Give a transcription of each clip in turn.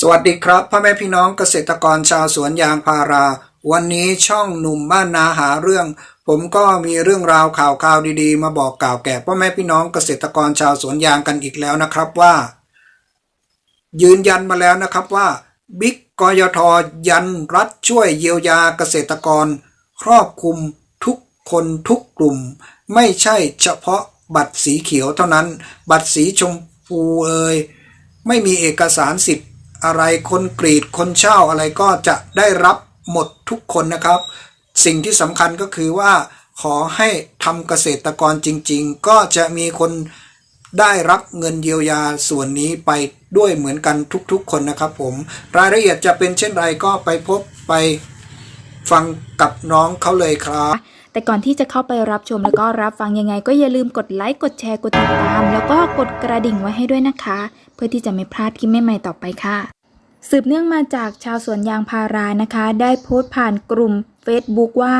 สวัสดีครับพ่อแม่พี่น้องเกษตรกรชาวสวนยางพารา วันนี้ช่องหนุ่มบ้านนาหาเรื่อง ผมก็มีเรื่องราวข่าวข่าวดีๆ มาบอกกล่าวแก่พ่อแม่พี่น้องเกษตรกรชาวสวนยางกันอีกแล้วนะครับว่า ยืนยันมาแล้วนะครับว่าบิ๊กกยทยันรัฐช่วยเยียวยาเกษตรกร ครอบคลุมทุกคนทุกกลุ่ม ไม่ใช่เฉพาะบัตรสีเขียวเท่านั้น บัตรสีชมพูเอ่ยไม่มีเอกสารสิทธิ อะไรคนกรีดคนเช่าอะไรก็จะได้รับหมดทุกคนนะครับ สิ่งที่สำคัญก็คือว่า ขอให้ทำเกษตรกรจริง ๆ ก็จะมีคนได้รับเงินเยียวยาส่วนนี้ไปด้วยเหมือนกันทุกๆ คนนะครับผมรายละเอียดจะเป็นเช่นไรก็ไปพบไปฟังกับน้องเขาเลยครับ แต่ก่อนที่จะเข้าไปรับชมแล้วก็รับฟังยังไง ก็อย่าลืมกดไลค์กดแชร์กดติดตาม แล้วก็กดกระดิ่งไว้ให้ด้วยนะคะ เพื่อที่จะไม่พลาดคลิปใหม่ๆต่อไปค่ะ สืบเนื่องมาจากชาวสวนยางพารานะคะ ได้โพสต์ผ่านกลุ่ม Facebook ว่า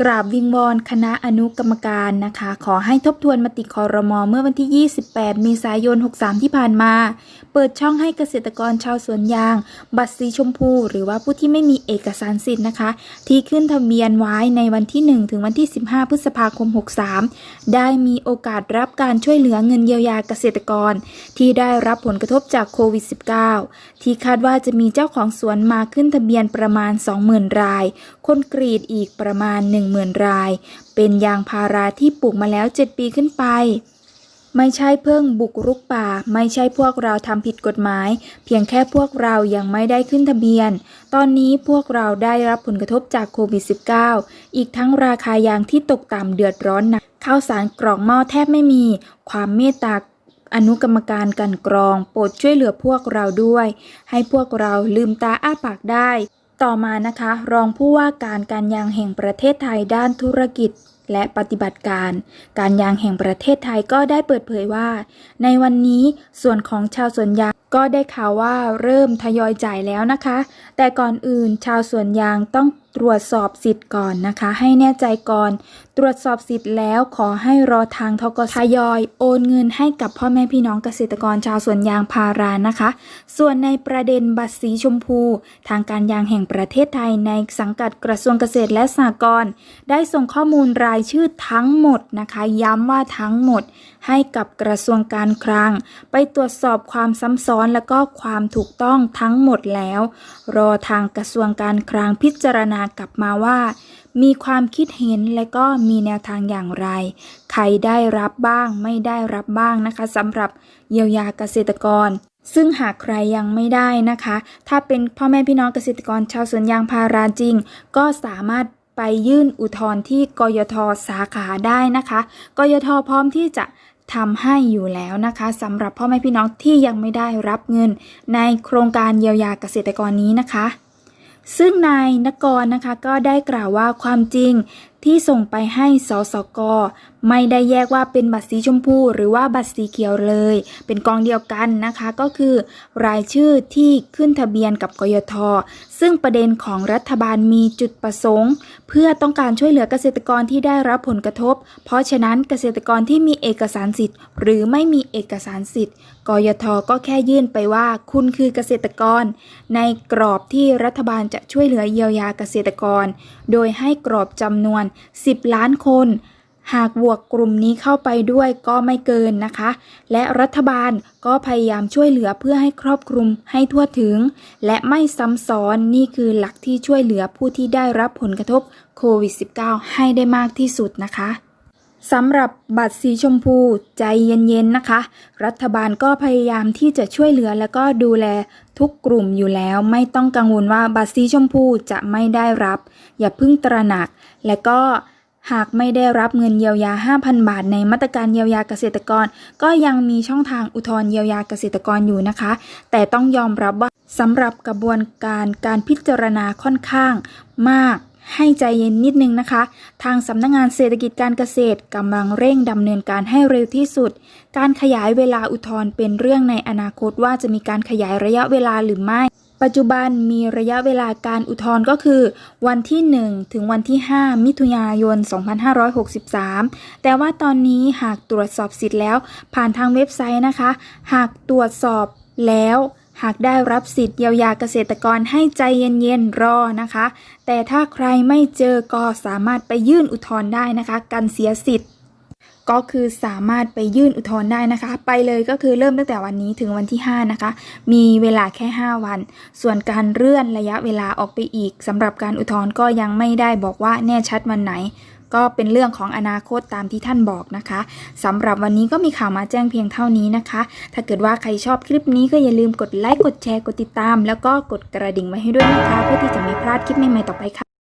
กราบวิงวอนคณะอนุกรรมการนะคะ ขอให้ทบทวนมติคอรมอเมื่อวันที่ 28 เมษายน 63 ที่ผ่านมา เปิดช่องให้เกษตรกรชาวสวนยาง บัตรสีชมพู หรือว่าผู้ที่ไม่มีเอกสารสิทธิ์นะคะ ที่ขึ้นทะเบียนไว้ในวันที่ 1 ถึงวันที่ 15 พฤษภาคม 63 ได้มีโอกาสรับการช่วยเหลือเงินเยียวยาเกษตรกร ที่ได้รับผลกระทบจากโควิด -19 ที่คาดว่าจะมีเจ้าของสวนมาขึ้นทะเบียนประมาณ 20,000 ราย คนกรีดอีกประมาณ10,000 ราย เป็นยางพาราที่ปลูกมาแล้ว 7 ปีขึ้นไป ไม่ใช่เพิ่งบุกรุกป่า ไม่ใช่พวกเราทำผิดกฎหมาย เพียงแค่พวกเรายังไม่ได้ขึ้นทะเบียน ตอนนี้พวกเราได้รับผลกระทบจากโควิด -19 อีกทั้งราคายางที่ตกต่ำเดือดร้อนหนักข้าวสารกล่องหม้อแทบไม่มี ความเมตตาอนุกรรมการกันกรอง โปรดช่วยเหลือพวกเราด้วย ให้พวกเราลืมตาอ้าปากได้ ต่อมานะคะ รองผู้ว่าการการยางแห่งประเทศไทยด้านธุรกิจ และปฏิบัติการ การยางแห่งประเทศไทยก็ได้เปิดเผยว่า ในวันนี้ส่วนของชาวสวนยางก็ได้ข่าวว่าเริ่มทยอยจ่ายแล้วนะคะ แต่ก่อนอื่นชาวสวนยางต้องตรวจสอบสิทธิ์ก่อนนะคะ ให้แน่ใจก่อน ตรวจสอบสิทธิ์แล้วขอให้รอทางทกทยอย โอนเงินให้กับพ่อแม่พี่น้องเกษตรกรชาวสวนยางพารานะคะ ส่วนในประเด็นบัตรสีชมพู ทางการยางแห่งประเทศไทยในสังกัดกระทรวงเกษตรและสหกรณ์ได้ส่งข้อมูลรายชื่อทั้งหมดนะคะ ย้ำว่าทั้งหมดให้กับกระทรวงการคลัง ไปตรวจสอบความซ้ำซ้อนและก็ความถูกต้องทั้งหมดแล้ว รอทางกระทรวงการคลังพิจารณากลับมาว่า มีความคิดเห็นและก็มีแนวทางอย่างไร ใครได้รับบ้างไม่ได้รับบ้างนะคะสำหรับเยียวยาเกษตรกรซึ่งหากใครยังไม่ได้นะคะ ถ้าเป็นพ่อแม่พี่น้องเกษตรกรชาวสวนยางพาราจริง ก็สามารถ ไปยื่นอุทธรณ์ที่กยทสาขาได้นะคะ กยทพร้อมที่จะทำให้อยู่แล้วนะคะสำหรับพ่อแม่พี่น้องที่ยังไม่ได้รับเงิน ในโครงการเยียวยาเกษตรกรนี้นะคะ ซึ่งนายนกรนะคะก็ได้กล่าวว่าความจริงที่ส่งไปให้สสก ไม่ได้แยกว่าเป็นบัตรสีชมพู หรือว่าบัตรสีเขียวเลย เป็นกองเดียวกันนะคะก็คือ รายชื่อที่ขึ้นทะเบียนกับกยท ซึ่งประเด็นของรัฐบาลมีจุดประสงค์ เพื่อต้องการช่วยเหลือเกษตรกรที่ได้รับผลกระทบ เพราะฉะนั้นเกษตรกรที่มีเอกสารสิทธิ์ หรือไม่มีเอกสารสิทธิ์กยทก็แค่ยื่นไปว่าคุณคือเกษตรกร ในกรอบที่รัฐบาลจะช่วยเหลือเยียวยาเกษตรกร โดยให้กรอบจำนวน10 ล้านคน หากบวกกลุ่มนี้เข้าไปด้วยก็ไม่เกินนะคะ และรัฐบาลก็พยายามช่วยเหลือเพื่อให้ครอบคลุมให้ทั่วถึง และไม่ซ้ำซ้อนนี่คือหลักที่ช่วยเหลือผู้ที่ได้รับผลกระทบโควิด -19 ให้ได้มากที่สุดนะคะ สำหรับบัตรสีชมพูใจเย็นๆนะคะ รัฐบาลก็พยายามที่จะช่วยเหลือและก็ดูแลทุกกลุ่มอยู่แล้ว ไม่ต้องกังวลว่าบัตรสีชมพูจะไม่ได้รับ อย่าเพิ่งตระหนัก และก็หากไม่ได้รับเงินเยียวยา 5,000 บาท ในมาตรการเยียวยาเกษตรกร ก็ยังมีช่องทางอุทธรณ์เยียวยาเกษตรกรอยู่นะคะ แต่ต้องยอมรับว่าสำหรับกระบวนการการพิจารณาค่อนข้างมาก ให้ใจเย็นนิดนึงนะคะ ทางสำนักงงานเศรษฐกิจการเกษตรกำลังเร่งดำเนินการให้เร็วที่สุด การขยายเวลาอุทธรณ์เป็นเรื่องในอนาคตว่าจะมีการขยายระยะเวลาหรือไม่ ปัจจุบันมีระยะเวลาการอุทธรณ์ก็คือ วันที่ 1 ถึงวันที่ 5 มิถุนายน 2563 แต่ว่าตอนนี้หากตรวจสอบสิทธิ์แล้ว ผ่านทางเว็บไซต์นะคะ หากตรวจสอบแล้ว หากได้รับสิทธิ์เยียวยาเกษตรกรให้ใจเย็นๆรอนะคะ แต่ถ้าใครไม่เจอก็สามารถไปยื่นอุทธรณ์ได้นะคะ กันเสียสิทธิ์ ก็คือสามารถไปยื่นอุทธรณ์ได้นะคะ ไปเลยก็คือเริ่มตั้งแต่วันนี้ถึงวันที่ 5 นะคะ มีเวลาแค่ 5 วัน ส่วนการเลื่อนระยะเวลาออกไปอีกสำหรับการอุทธรณ์ก็ยังไม่ได้บอกว่าแน่ชัดวันไหน ก็เป็นเรื่องของอนาคตตามที่ท่านบอกนะคะสำหรับวันนี้ก็มีข่าวมาแจ้งเพียงเท่านี้นะคะ ถ้าเกิดว่าใครชอบคลิปนี้ก็อย่าลืมกดไลค์กดแชร์กดติดตาม แล้วก็กดกระดิ่งไว้ให้ด้วยนะคะ เพื่อที่จะไม่พลาดคลิปใหม่ๆต่อไปค่ะ